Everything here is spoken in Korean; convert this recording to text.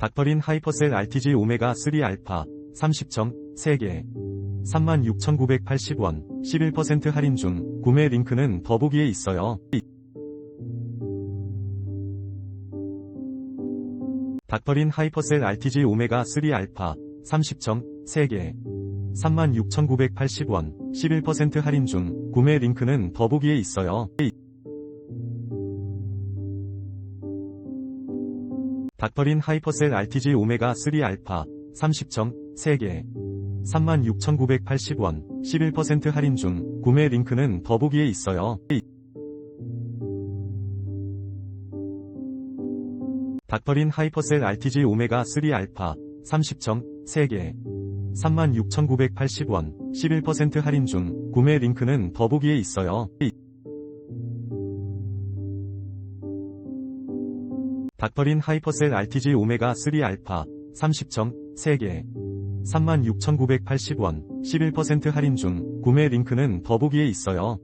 닥터린 하이퍼셀 RTG 오메가 3 알파 30점 3개 36,980원 11% 할인 중 구매 링크는 더보기에 있어요. 닥터린 하이퍼셀 RTG 오메가 3 알파 30점 3개 36,980원 11% 할인 중 구매 링크는 더보기에 있어요. 닥터린 하이퍼셀 RTG 오메가 3 알파 30점 3개 36,980원 11% 할인 중 구매 링크는 더보기에 있어요. 닥터린 하이퍼셀 RTG 오메가 3 알파 30점 3개 36,980원 11% 할인 중 구매 링크는 더보기에 있어요. 닥터린 하이퍼셀 RTG 오메가 3 알파 30점 3개 36,980원 11% 할인 중 구매 링크는 더보기에 있어요.